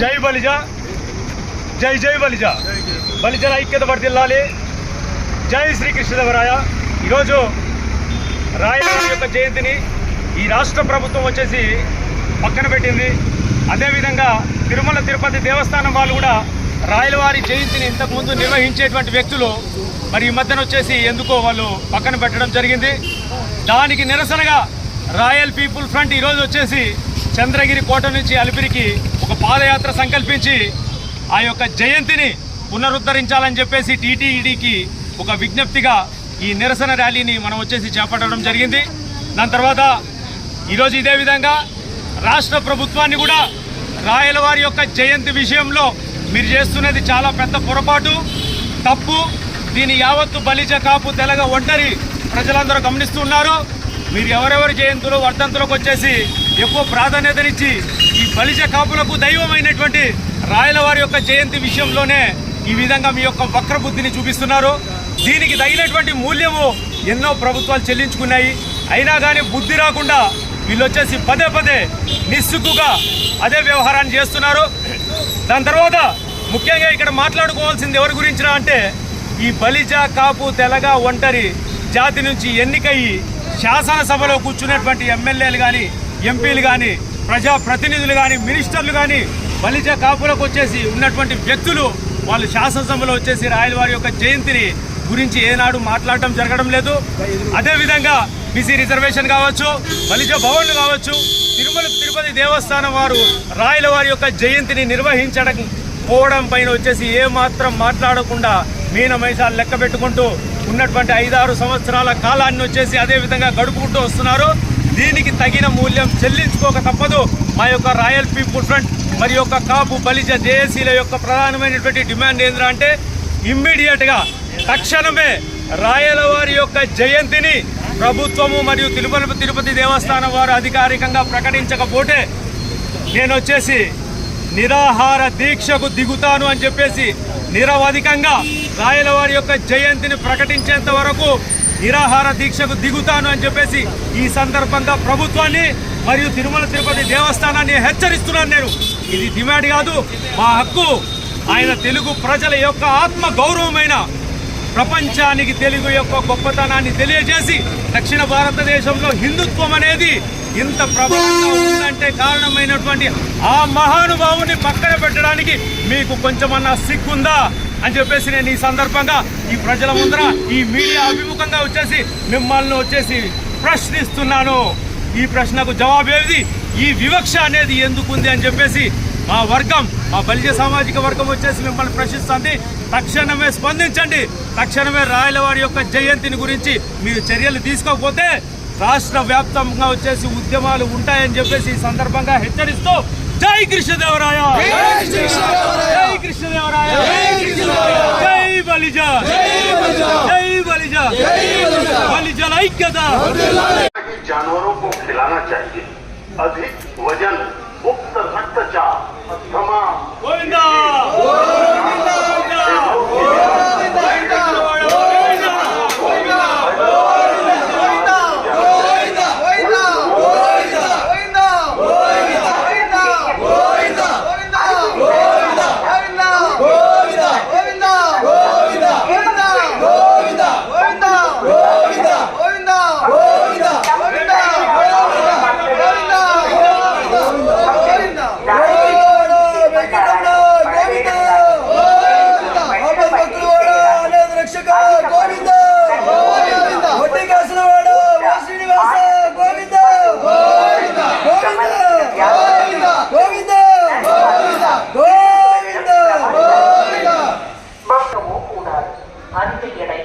జై బలిజ. జై జై బలిజ. బలిజల ఐక్యత వర్దిల్లాలి జై శ్రీకృష్ణదేవరాయ ఈరోజు రాయలవారి యొక్క జయంతిని ఈ రాష్ట్ర ప్రభుత్వం వచ్చేసి పక్కన పెట్టింది. అదేవిధంగా తిరుమల తిరుపతి దేవస్థానం వాళ్ళు కూడా రాయలవారి జయంతిని ఇంతకుముందు నిర్వహించేటువంటి వ్యక్తులు మరి ఈ మధ్యన వచ్చేసి ఎందుకో వాళ్ళు పక్కన పెట్టడం జరిగింది. దానికి నిరసనగా రాయల్ పీపుల్ ఫ్రంట్ ఈరోజు వచ్చేసి చంద్రగిరి కోట నుంచి అలిపిరికి ఒక పాదయాత్ర సంకల్పించి ఆ యొక్క జయంతిని పునరుద్ధరించాలని చెప్పేసి టీటీఈడికి ఒక విజ్ఞప్తిగా ఈ నిరసన ర్యాలీని మనం వచ్చేసి చేపట్టడం జరిగింది. దాని తర్వాత ఈరోజు ఇదే విధంగా రాష్ట్ర ప్రభుత్వాన్ని కూడా రాయలవారి యొక్క జయంతి విషయంలో మీరు చేస్తున్నది చాలా పెద్ద పొరపాటు తప్పు. దీని యావత్తు బలిజ కాపు తెలగ ఒంటరి ప్రజలందరూ గమనిస్తున్నారు. మీరు ఎవరెవరి జయంతులు వర్ధంతులకు వచ్చేసి ఎక్కువ ప్రాధాన్యతనిచ్చి ఈ బలిజ కాపులకు దైవమైనటువంటి రాయలవారి యొక్క జయంతి విషయంలోనే ఈ విధంగా మీ యొక్క వక్రబుద్ధిని చూపిస్తున్నారు. దీనికి తగినటువంటి మూల్యము ఎన్నో ప్రభుత్వాలు చెల్లించుకున్నాయి. అయినా కానీ బుద్ధి రాకుండా వీళ్ళు వచ్చేసి పదే పదే నిస్సుగ్గుగా అదే వ్యవహారాన్ని చేస్తున్నారు. దాని తర్వాత ముఖ్యంగా ఇక్కడ మాట్లాడుకోవాల్సింది ఎవరి గురించినా అంటే ఈ బలిజ కాపు తెలగ ఒంటరి జాతి నుంచి ఎన్నికయ్యి శాసనసభలో కూర్చున్నటువంటి ఎమ్మెల్యేలు కానీ ఎంపీలు కానీ ప్రజా ప్రతినిధులు కానీ మినిస్టర్లు కానీ బలిజ కాపులకు వచ్చేసి ఉన్నటువంటి వ్యక్తులు వాళ్ళు శాసనసభలో వచ్చేసి రాయలవారి యొక్క జయంతిని గురించి ఏనాడు మాట్లాడటం జరగడం లేదు. అదేవిధంగా బీసీ రిజర్వేషన్ కావచ్చు బలిజ భవన్లు కావచ్చు తిరుమల తిరుపతి దేవస్థానం వారు రాయల వారి యొక్క జయంతిని నిర్వహించడం పోవడం పైన వచ్చేసి ఏమాత్రం మాట్లాడకుండా మీన మైసాలు లెక్క పెట్టుకుంటూ ఉన్నటువంటి ఐదారు సంవత్సరాల కాలాన్ని వచ్చేసి అదే విధంగా గడుపుకుంటూ వస్తున్నారు. దీనికి తగిన మూల్యం చెల్లించుకోక తప్పదు. మా యొక్క రాయల్ పీపుల్ ఫ్రంట్ మరి యొక్క కాపు బలిజ జేఏసీల యొక్క ప్రధానమైనటువంటి డిమాండ్ ఏంద్రా అంటే ఇమ్మీడియట్గా తక్షణమే రాయల వారి యొక్క జయంతిని ప్రభుత్వము మరియు తిరుపతి తిరుపతి దేవస్థానం వారు అధికారికంగా ప్రకటించకపోతే నేను వచ్చేసి నిరాహార దీక్షకు దిగుతాను అని చెప్పేసి నిరవధికంగా రాయల వారి యొక్క జయంతిని ప్రకటించేంత వరకు నిరాహార దీక్షకు దిగుతాను అని చెప్పేసి ఈ సందర్భంగా ప్రభుత్వాన్ని మరియు తిరుమల తిరుపతి దేవస్థానాన్ని హెచ్చరిస్తున్నాను నేను. ఇది డిమాండ్ కాదు. మా హక్కు ఆయన తెలుగు ప్రజల యొక్క ఆత్మ గౌరవమైన ప్రపంచానికి తెలుగు యొక్క గొప్పతనాన్ని తెలియజేసి దక్షిణ భారతదేశంలో హిందుత్వం అనేది ఇంత ప్రభావంగా ఉందంటే కారణమైనటువంటి ఆ మహానుభావుని పక్కన పెట్టడానికి మీకు కొంచెమన్నా సిగ్గుందా? అని చెప్పేసి నేను ఈ సందర్భంగా ఈ ప్రజల ముందర ఈ మీడియా అభిముఖంగా వచ్చేసి మిమ్మల్ని వచ్చేసి ప్రశ్నిస్తున్నాను. ఈ ప్రశ్నకు జవాబు ఏది ఈ వివక్ష అనేది ఎందుకుంది అని చెప్పేసి మా వర్గం మా బలిజ సామాజిక వర్గం వచ్చేసి మిమ్మల్ని ప్రశ్నిస్తుంది. తక్షణమే స్పందించండి. తక్షణమే రాయలవారి యొక్క జయంతిని గురించి మీరు చర్యలు తీసుకోకపోతే రాష్ట్ర వ్యాప్తంగా వచ్చేసి ఉద్యమాలు ఉంటాయని చెప్పేసి ఈ సందర్భంగా హెచ్చరిస్తూ జై కృష్ణదేవరాయ! జై కృష్ణదేవరాయ! ಬಲಿಜಾ ಜೈ जानवरों को खिलाना चाहिए। अधिक वज़न उक्त रक्तचाप गोविंदा। anterior a